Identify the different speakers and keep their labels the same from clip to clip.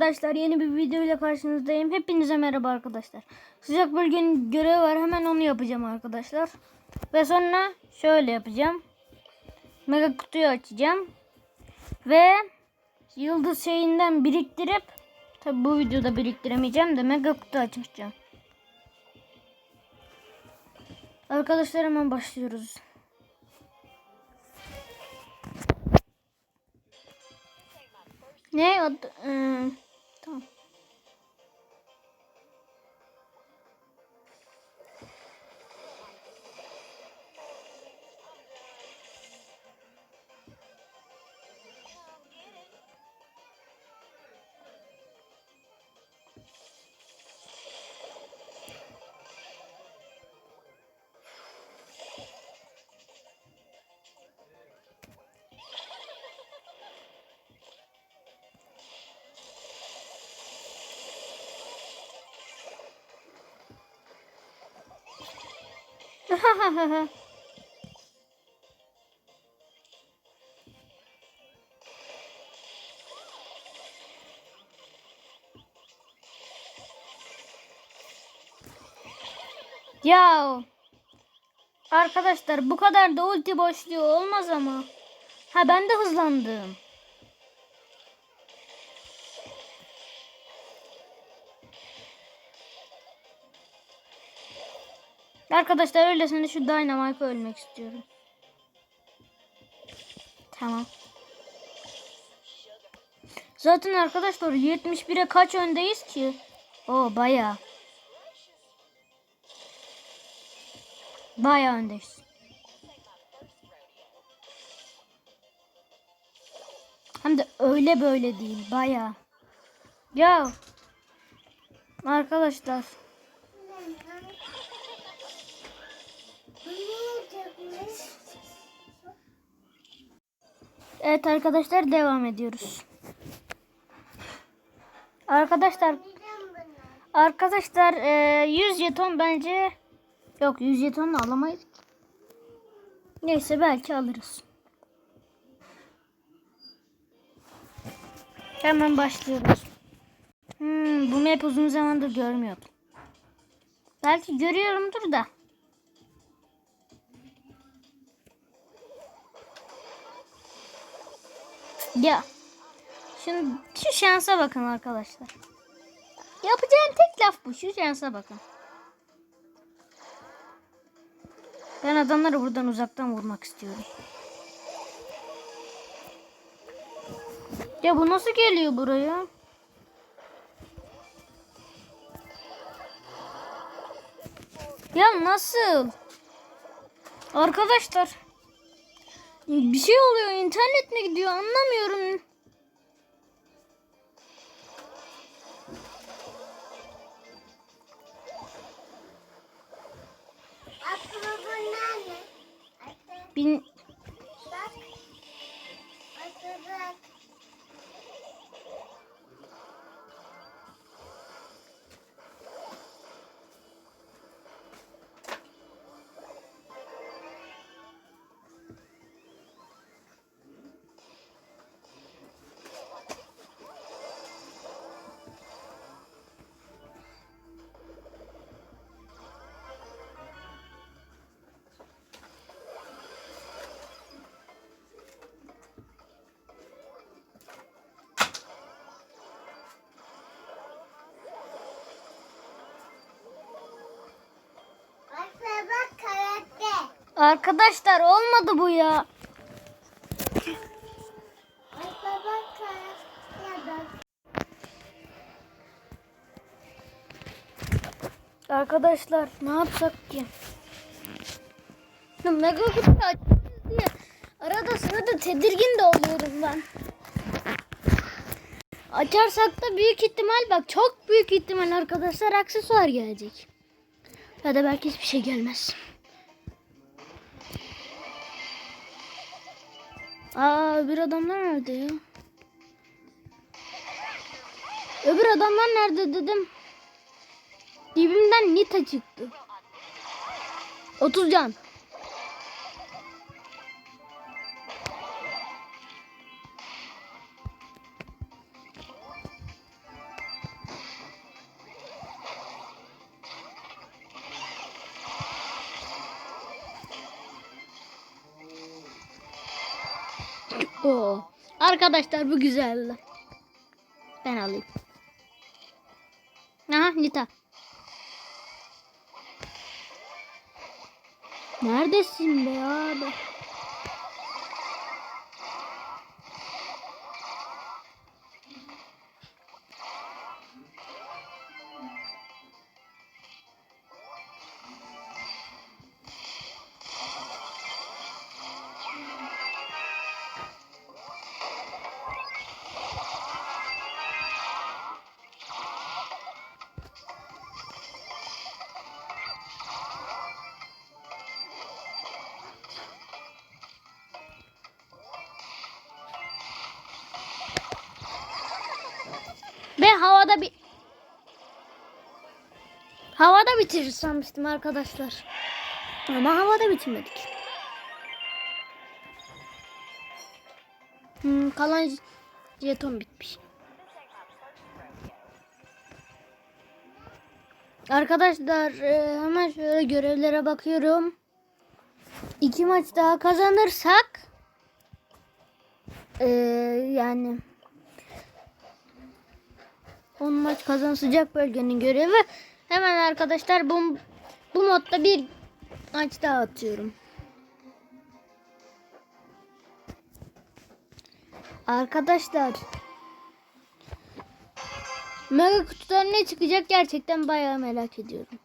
Speaker 1: Arkadaşlar yeni bir video ile karşınızdayım. Hepinize merhaba arkadaşlar. Sıcak bölgenin görevi var. Hemen onu yapacağım arkadaşlar. Ve sonra şöyle yapacağım. Mega kutuyu açacağım. Ve yıldız şeyinden biriktirip tabi bu videoda biriktiremeyeceğim de mega kutu açacağım. Arkadaşlar hemen başlıyoruz. Ne? Ee, Ya arkadaşlar bu kadar da ulti boşluğu olmaz ama. Ha ben de hızlandım. Arkadaşlar öylesine şu Dynamite'ı ölmek istiyorum. Tamam. Zaten arkadaşlar 71'e kaç öndeyiz ki? O bayağı. Bayağı öndeyiz. Hem de öyle böyle değil. Bayağı. Ya. Arkadaşlar. Evet arkadaşlar devam ediyoruz. Arkadaşlar arkadaşlar e, 100 jeton bence yok 100 jeton alamayız. Neyse belki alırız. Hemen başlıyoruz. Hmm, bu map uzun zamandır görmüyordum. Belki görüyorumdur da. Ya. Şimdi şu şansa bakın arkadaşlar. Yapacağım tek laf bu. Şu şansa bakın. Ben adamları buradan uzaktan vurmak istiyorum. Ya bu nasıl geliyor buraya? Ya nasıl? Arkadaşlar. Bir şey oluyor. internet mi gidiyor? Anlamıyorum. Bin... Arkadaşlar olmadı bu ya. Arkadaşlar ne yapsak ki? Mega kutu açıyoruz diye arada sırada tedirgin de oluyorum ben. Açarsak da büyük ihtimal bak çok büyük ihtimal arkadaşlar aksesuar gelecek. Ya da belki hiçbir şey gelmez. Aa öbür adamlar nerede ya? Öbür adamlar nerede dedim. Dibimden Nita çıktı. 30 can. Arkadaşlar bu güzeldi. Ben alayım. Aha Nita. Neredesin be abi? Ve havada bir havada bitirir sanmıştım arkadaşlar. Ama havada bitirmedik. Hmm, kalan jeton bitmiş. Arkadaşlar e, hemen şöyle görevlere bakıyorum. İki maç daha kazanırsak e, yani 10 maç kazan sıcak bölgenin görevi. Hemen arkadaşlar bu, bu modda bir maç daha atıyorum. Arkadaşlar Mega kutudan ne çıkacak gerçekten bayağı merak ediyorum.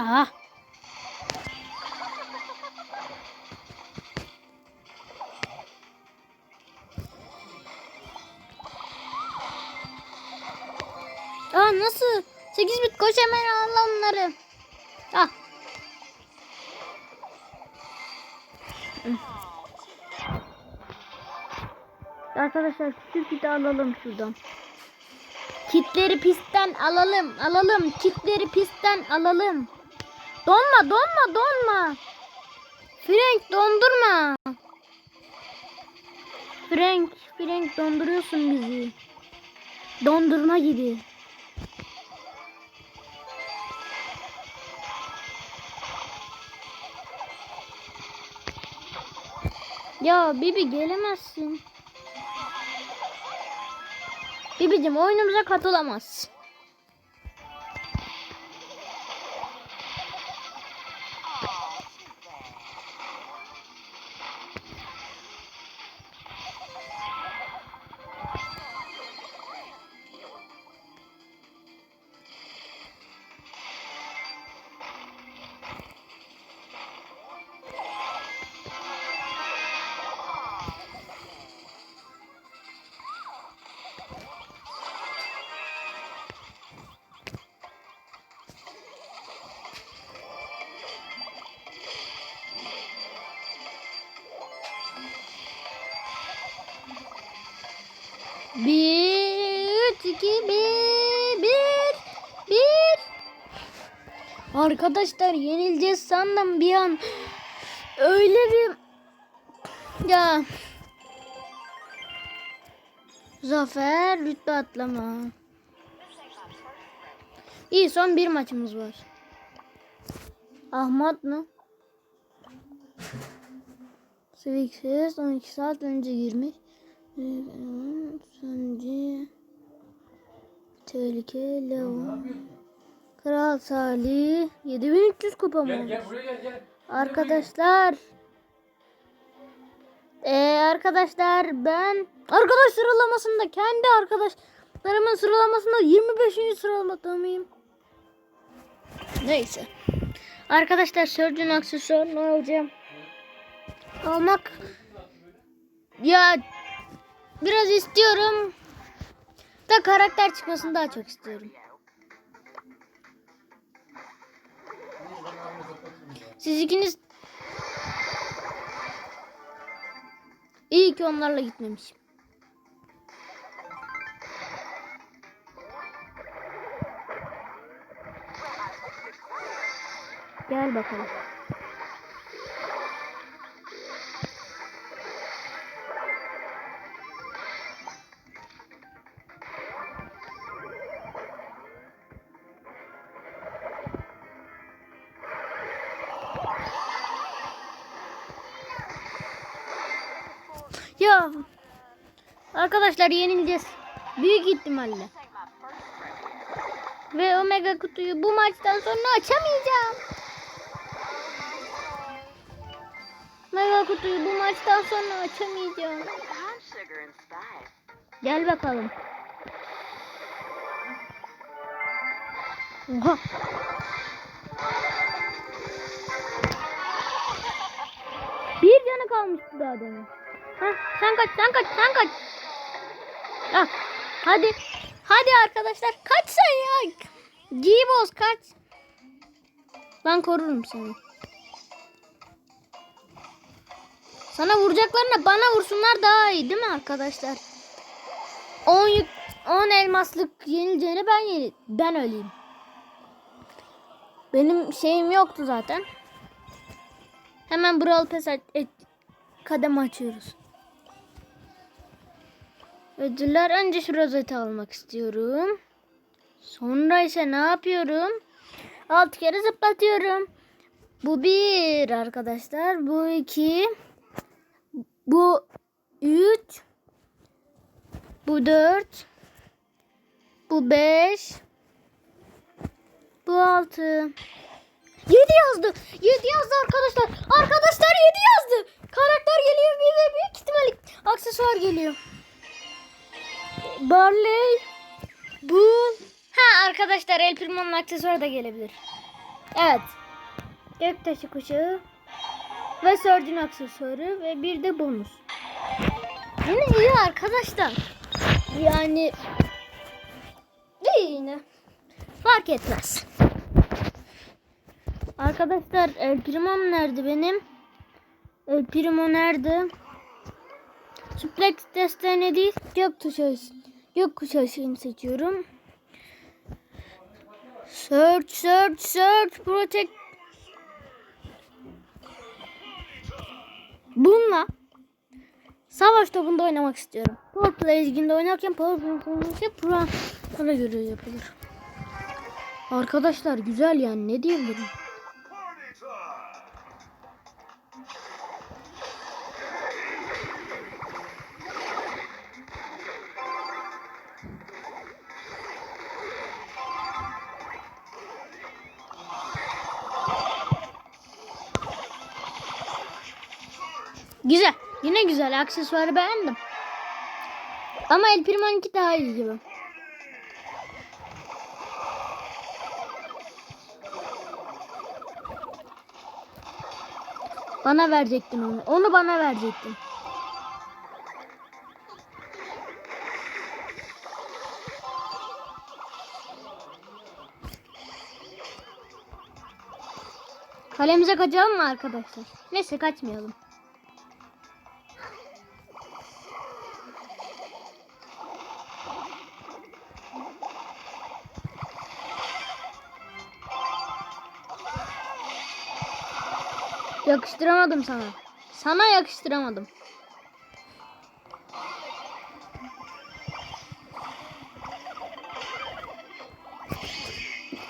Speaker 1: Aha. Aa nasıl? 8 bit koş hemen al onları. Ah. Arkadaşlar küçük kiti alalım şuradan. Kitleri pistten alalım. Alalım. Kitleri pistten alalım. Donma donma donma. Frank dondurma. Frank, Frank donduruyorsun bizi. Dondurma gibi. Ya Bibi gelemezsin. Bibicim oyunumuza katılamazsın. Bir, üç, iki, bir, bir, bir. Arkadaşlar yenileceğiz sandım bir an. Öyle bir... Ya. Zafer rütbe atlama. İyi son bir maçımız var. Ahmet mı? Seviksiz 12 saat önce girmiş. Sence tehlike Leo. Kral Salih 7300 kupa mı. Arkadaşlar ee, arkadaşlar ben arkadaş sıralamasında kendi arkadaşlarımın sıralamasında 25. sıralamada mıyım? Neyse. Arkadaşlar Surgeon aksesuarını alacağım. Almak ya biraz istiyorum. Da karakter çıkmasını daha çok istiyorum. Siz ikiniz İyi ki onlarla gitmemişim. Gel bakalım. Arkadaşlar yenileceğiz. Büyük ihtimalle. Ve Omega kutuyu bu maçtan sonra açamayacağım. Mega kutuyu bu maçtan sonra açamayacağım. Gel bakalım. Oha. Bir canı kalmıştı daha demin. Heh, sen kaç, sen kaç, sen kaç. Ah, hadi. Hadi arkadaşlar kaç sen ya. G-Boss kaç. Ben korurum seni. Sana vuracaklarına bana vursunlar daha iyi değil mi arkadaşlar? 10 yük 10 elmaslık yenileceğine ben yeni ben öleyim. Benim şeyim yoktu zaten. Hemen Brawl Pass et, et, kademe açıyoruz. Ödüller önce şu rozeti almak istiyorum. Sonra ise ne yapıyorum? 6 kere zıplatıyorum. Bu bir arkadaşlar. Bu iki. Bu üç. Bu dört. Bu beş. Bu altı. Yedi yazdı. Yedi yazdı arkadaşlar. Arkadaşlar yedi yazdı. Karakter geliyor bir de büyük ihtimalle aksesuar geliyor. Barley. Bu. Ha arkadaşlar El Primo'nun aksesuarı da gelebilir. Evet. Göktaşı kuşağı. Ve Surge'in aksesuarı ve bir de bonus. Yine iyi arkadaşlar. Yani iyi yine. Fark etmez. Arkadaşlar El Primo'm nerede benim? El Primo nerede? Suplex destane değil. Gökkuşağı, gökkuşağını seçiyorum. Search, search, search, protect. Bununla savaş topunda oynamak istiyorum. Power Play liginde oynarken Power Play oynarken Pro ona göre yapılır. Arkadaşlar güzel yani ne diyebilirim. Güzel. Yine güzel. Aksesuarı beğendim. Ama El Primo'nunki daha iyi gibi. Bana verecektin onu. Onu bana verecektin. Kalemize kaçalım mı arkadaşlar? Neyse kaçmayalım. Yakıştıramadım sana. Sana yakıştıramadım.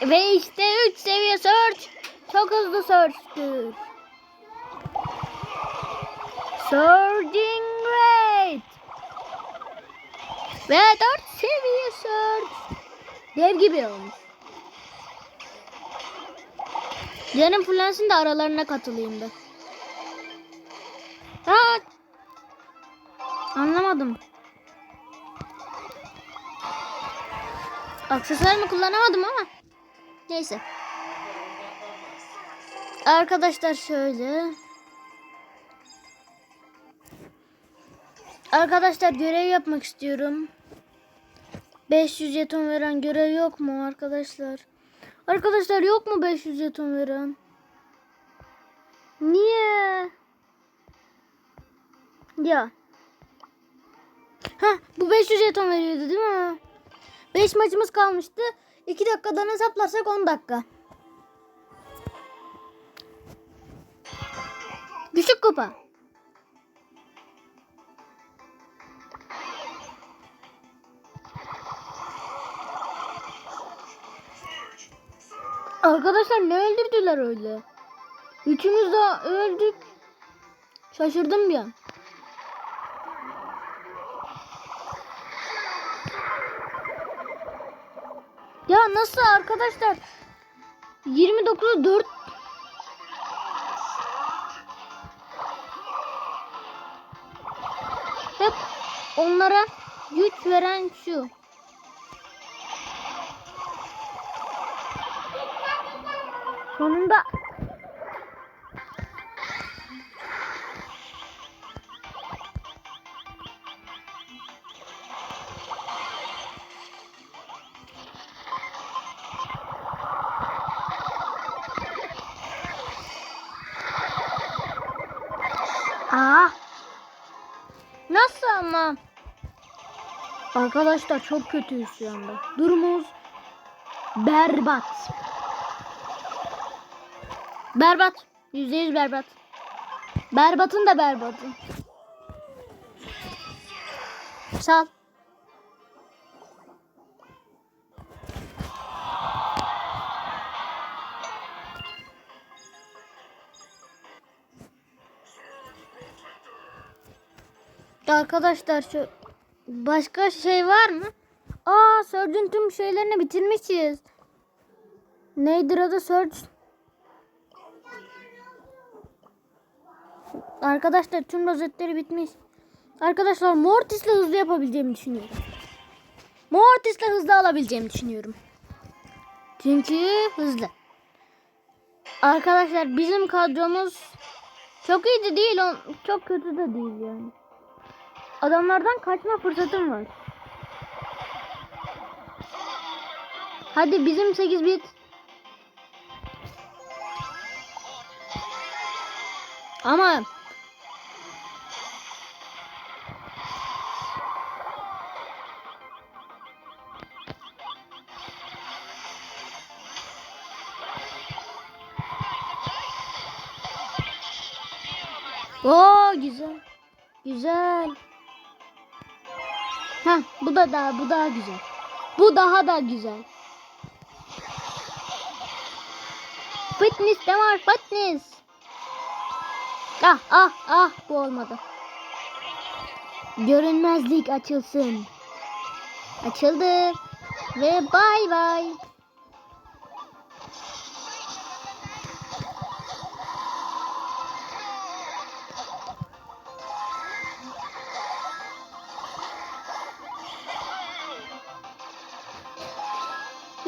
Speaker 1: Ve işte 3 seviye search. Çok hızlı search'tür. Surging rate. Ve 4 seviye search. Dev gibi olmuş. Canım fullensin de aralarına katılayım da. Aa! Anlamadım. Aksesuarımı kullanamadım ama. Neyse. Arkadaşlar şöyle. Arkadaşlar görev yapmak istiyorum. 500 jeton veren görev yok mu arkadaşlar? Arkadaşlar yok mu 500 jeton veren? Niye? Ya. Ha bu 500 jeton veriyordu değil mi? 5 maçımız kalmıştı. 2 dakikadan hesaplarsak 10 dakika. Düşük kupa. Arkadaşlar ne öldürdüler öyle? Üçümüz de öldük. Şaşırdım bir. Ya nasıl arkadaşlar? 29'a 4 Hep onlara güç veren şu. Sonunda Aa. Nasıl ama? Arkadaşlar çok kötüyüz şu anda. Durumumuz berbat. Berbat. Yüzde yüz berbat. Berbatın da berbatı. Sal. Arkadaşlar şu başka şey var mı? Aa Surge'ün tüm şeylerini bitirmişiz. Neydi adı Surge? Arkadaşlar tüm rozetleri bitmiş. Arkadaşlar Mortis'le hızlı yapabileceğimi düşünüyorum. Mortis'le hızlı alabileceğimi düşünüyorum. Çünkü hızlı. Arkadaşlar bizim kadromuz çok iyi de değil, çok kötü de değil yani. Adamlardan kaçma fırsatım var. Hadi bizim 8 bit. Ama Güzel. Ha bu da daha bu daha güzel. Bu daha da güzel. Fitness de var fitness. Ah ah ah bu olmadı. Görünmezlik açılsın. Açıldı. Ve bay bay.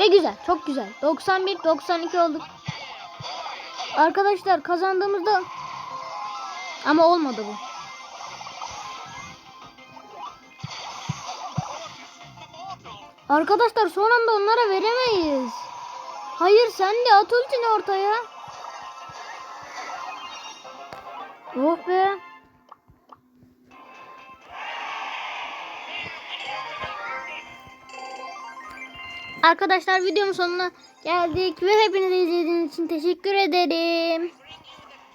Speaker 1: Ve güzel, çok güzel. 91 92 olduk. Arkadaşlar kazandığımızda ama olmadı bu. Arkadaşlar son anda onlara veremeyiz. Hayır sen de at ultini ortaya. Oh be. Arkadaşlar videomun sonuna geldik ve hepinize izlediğiniz için teşekkür ederim.